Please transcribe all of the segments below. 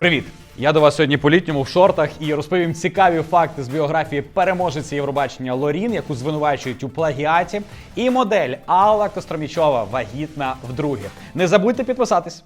Привіт! Я до вас сьогодні по літньому в шортах і розповім цікаві факти з біографії переможниці Євробачення Лорін, яку звинувачують у плагіаті, і модель Алла Костромічова вагітна вдруге. Не забудьте підписатись.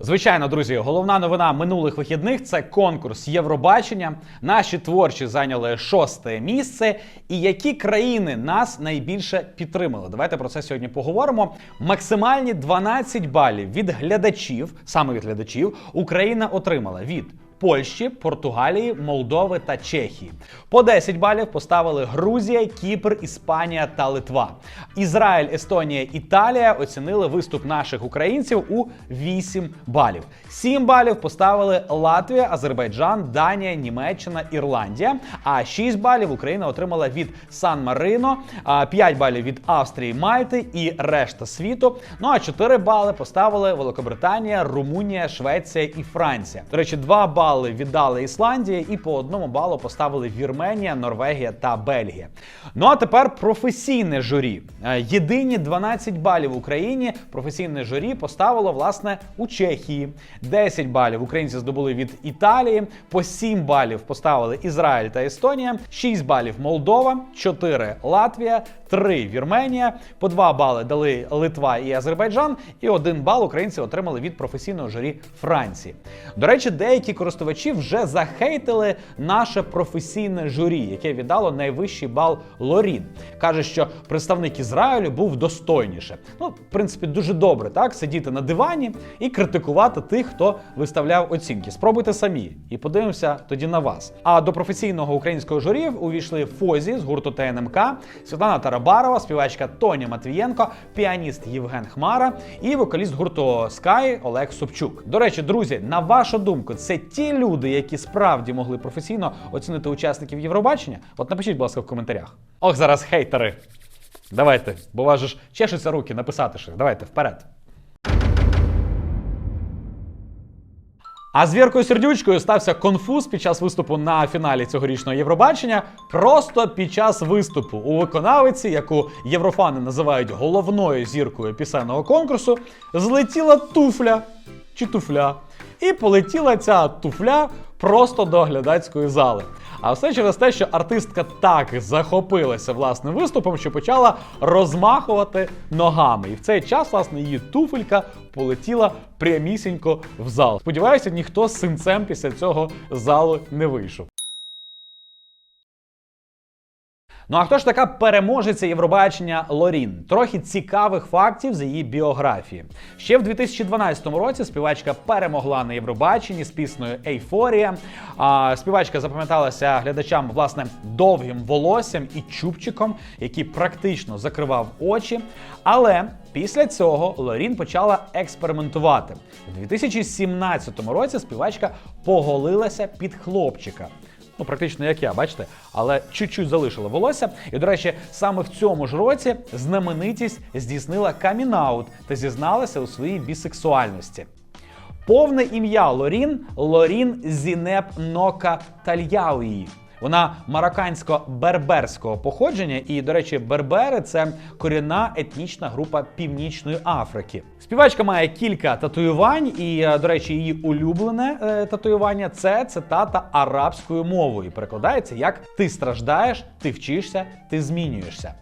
Звичайно, друзі, головна новина минулих вихідних це конкурс Євробачення. Наші творчі зайняли шосте місце. І які країни нас найбільше підтримали? Давайте про це сьогодні поговоримо. Максимальні 12 балів від глядачів, саме від глядачів, Україна отримала від. Польщі, Португалії, Молдови та Чехії. По 10 балів поставили Грузія, Кіпр, Іспанія та Литва. Ізраїль, Естонія, Італія оцінили виступ наших українців у 8 балів. 7 балів поставили Латвія, Азербайджан, Данія, Німеччина, Ірландія. А 6 балів Україна отримала від Сан-Марино, а 5 балів від Австрії, Мальти і решта світу. Ну а 4 бали поставили Великобританія, Румунія, Швеція і Франція. До речі, 2 бали віддали Ісландія і по одному балу поставили Вірменія, Норвегія та Бельгія. Ну а тепер професійне журі. Е, Єдині 12 балів Україні професійне журі поставило власне у Чехії. 10 балів українці здобули від Італії, по 7 балів поставили Ізраїль та Естонія, 6 балів Молдова, 4 Латвія, 3 Вірменія, по 2 бали дали Литва і Азербайджан, і 1 бал українці отримали від професійного журі Франції. До речі, деякі користувачі вже захейтили наше професійне журі, яке віддало найвищий бал Лорін. Каже, що представник Ізраїлю був достойніше. Ну, в принципі, дуже добре, так сидіти на дивані і критикувати тих, хто виставляв оцінки. Спробуйте самі і подивимося тоді на вас. А до професійного українського журі увійшли Фозі з гурту ТНМК, Світлана Тарабарова, співачка Тоня Матвієнко, піаніст Євген Хмара і вокаліст гурту Sky Олег Собчук. До речі, друзі, на вашу думку, це ті люди, які справді могли професійно оцінити учасників Євробачення? От напишіть, будь ласка, в коментарях. Ох, зараз хейтери. Давайте, бо ж чешуться руки написати щось. Давайте вперед. А з Віркою Сердючкою стався конфуз під час виступу на фіналі цьогорічного Євробачення. Просто під час виступу у виконавиці, яку єврофани називають головною зіркою пісенного конкурсу, злетіла туфля чи туфля. І полетіла ця туфля просто до глядацької зали. А все через те, що артистка так захопилася власним виступом, що почала розмахувати ногами. І в цей час, власне, її туфелька полетіла прямісінько в зал. Сподіваюся, ніхто з синцем після цього залу не вийшов. Ну а хто ж така переможеця Євробачення Лорін? Трохи цікавих фактів з її біографії. Ще в 2012 році співачка перемогла на Євробаченні з піснею Ейфорія. А співачка запам'яталася глядачам власне довгим волоссям і чубчиком, який практично закривав очі. Але після цього Лорін почала експериментувати. У 2017 році співачка поголилася під хлопчика. Ну, практично як я, бачите, але чуть-чуть залишила волосся. І, до речі, саме в цьому ж році знаменитість здійснила камінаут та зізналася у своїй бісексуальності. Повне ім'я Лорін Лорін Зінеп Нока Тальяуї. Вона мароккансько-берберського походження, і, до речі, бербери це корінна етнічна група Північної Африки. Співачка має кілька татуювань, і, е, до речі, її улюблене е, татуювання це цитата арабською мовою. Перекладається як Ти страждаєш, ти вчишся, ти змінюєшся.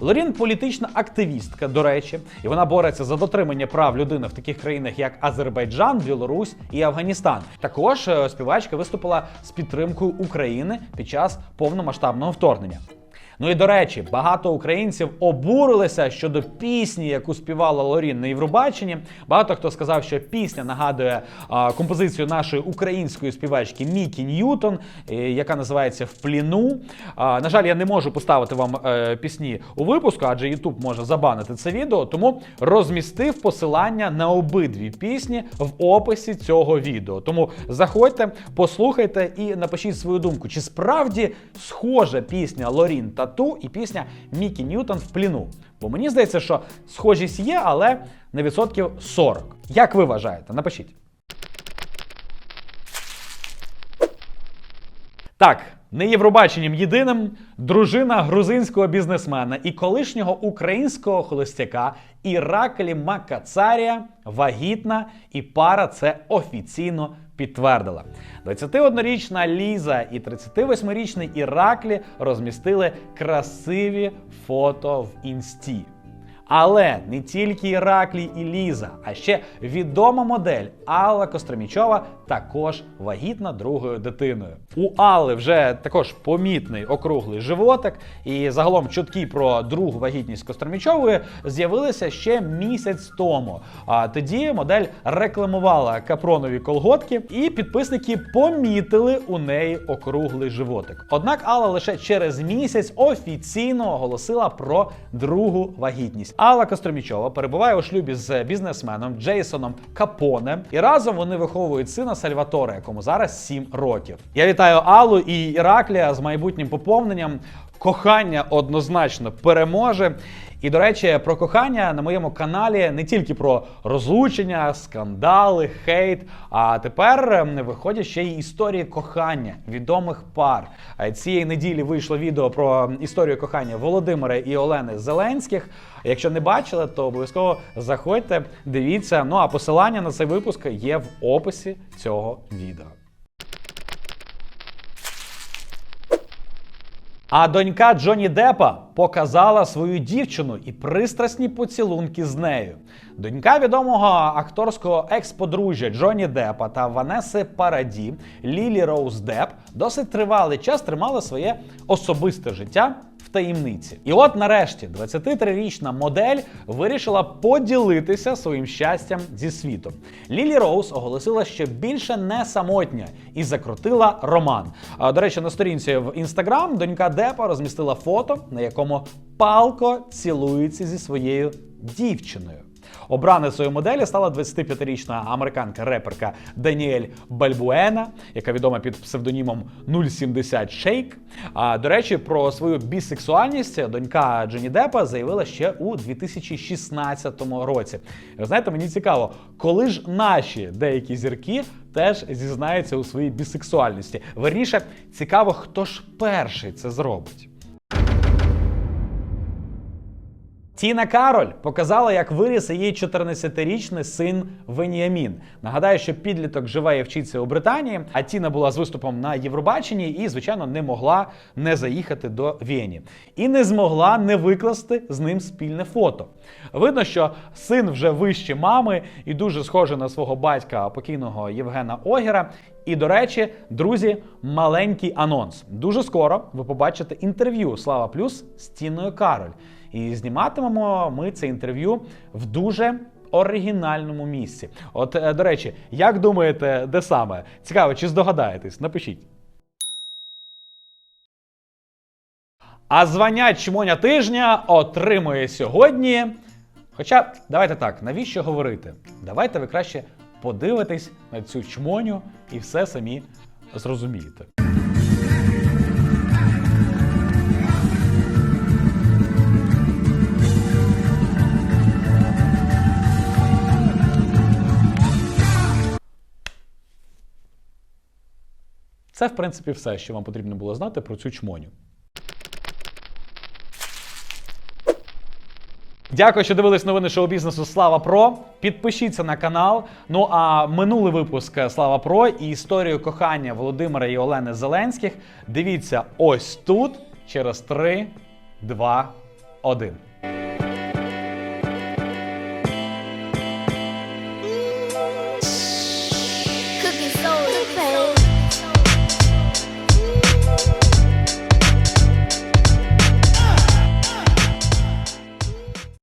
Лорін політична активістка, до речі, і вона бореться за дотримання прав людини в таких країнах, як Азербайджан, Білорусь і Афганістан. Також е, співачка виступила з підтримкою України під час повномасштабного вторгнення. Ну і до речі, багато українців обурилися щодо пісні, яку співала Лорін на Євробаченні. Багато хто сказав, що пісня нагадує а, композицію нашої української співачки Мікі Ньютон, е, яка називається В пліну. А, на жаль, я не можу поставити вам е, пісні у випуску, адже Ютуб може забанити це відео. Тому розмістив посилання на обидві пісні в описі цього відео. Тому заходьте, послухайте і напишіть свою думку, чи справді схожа пісня Лорін Тату і пісня Мікі Ньютон в пліну. Бо мені здається, що схожість є, але на відсотків 40. Як ви вважаєте? Напишіть. Так, не Євробаченням єдиним дружина грузинського бізнесмена і колишнього українського холостяка Іраклі Макацарія вагітна, і пара це офіційно підтвердила. 21-річна Ліза і 38-річний Іраклі розмістили красиві фото в інсті. Але не тільки Іраклій і Ліза, а ще відома модель Алла Костромічова також вагітна другою дитиною. У Алли вже також помітний округлий животик, і загалом чутки про другу вагітність Костромічової з'явилися ще місяць тому. А тоді модель рекламувала капронові колготки, і підписники помітили у неї округлий животик. Однак Алла лише через місяць офіційно оголосила про другу вагітність. Алла Костромічова перебуває у шлюбі з бізнесменом Джейсоном Капоне, і разом вони виховують сина Сальваторе, якому зараз 7 років. Я вітаю Аллу і Іраклія з майбутнім поповненням. Кохання однозначно переможе. І до речі, про кохання на моєму каналі не тільки про розлучення, скандали, хейт. А тепер ем, виходять ще й історії кохання відомих пар. Е, Цієї неділі вийшло відео про історію кохання Володимира і Олени Зеленських. Якщо не бачили, то обов'язково заходьте, дивіться. Ну а посилання на цей випуск є в описі цього відео. А донька Джоні Деппа показала свою дівчину і пристрасні поцілунки з нею. Донька відомого акторського екс-подружжя Джоні Деппа та Ванеси Параді Лілі Роуз Деп досить тривалий час тримала своє особисте життя таємниці. І от нарешті 23-річна модель вирішила поділитися своїм щастям зі світом. Лілі Роуз оголосила, що більше не самотня і закрутила роман. До речі, на сторінці в інстаграм донька Депа розмістила фото, на якому палко цілується зі своєю дівчиною. Обраницею моделі стала 25-річна американка-реперка Даніель Бальбуена, яка відома під псевдонімом 070 Shake. А до речі, про свою бісексуальність донька Джені Деппа заявила ще у 2016 році. Ви знаєте, мені цікаво, коли ж наші деякі зірки теж зізнаються у своїй бісексуальності. Верніше, цікаво, хто ж перший це зробить. Тіна Кароль показала, як виріс її 14-річний син Веніамін. Нагадаю, що підліток живе і вчиться у Британії, а Тіна була з виступом на Євробаченні і, звичайно, не могла не заїхати до Вені. І не змогла не викласти з ним спільне фото. Видно, що син вже вище мами і дуже схожий на свого батька покійного Євгена Огіра. І, до речі, друзі, маленький анонс. Дуже скоро ви побачите інтерв'ю Слава Плюс з Тіною Кароль. І зніматимемо ми це інтерв'ю в дуже оригінальному місці. От, е, до речі, як думаєте, де саме? Цікаво, чи здогадаєтесь? Напишіть. А звання чмоня тижня отримує сьогодні. Хоча, давайте так, навіщо говорити? Давайте ви краще подивитесь на цю чмоню і все самі зрозумієте. Це, в принципі, все, що вам потрібно було знати про цю чмоню. Дякую, що дивились новини шоу-бізнесу Слава Про. Підпишіться на канал. Ну а минулий випуск Слава Про і історію кохання Володимира і Олени Зеленських. Дивіться ось тут через 3, 2, 1.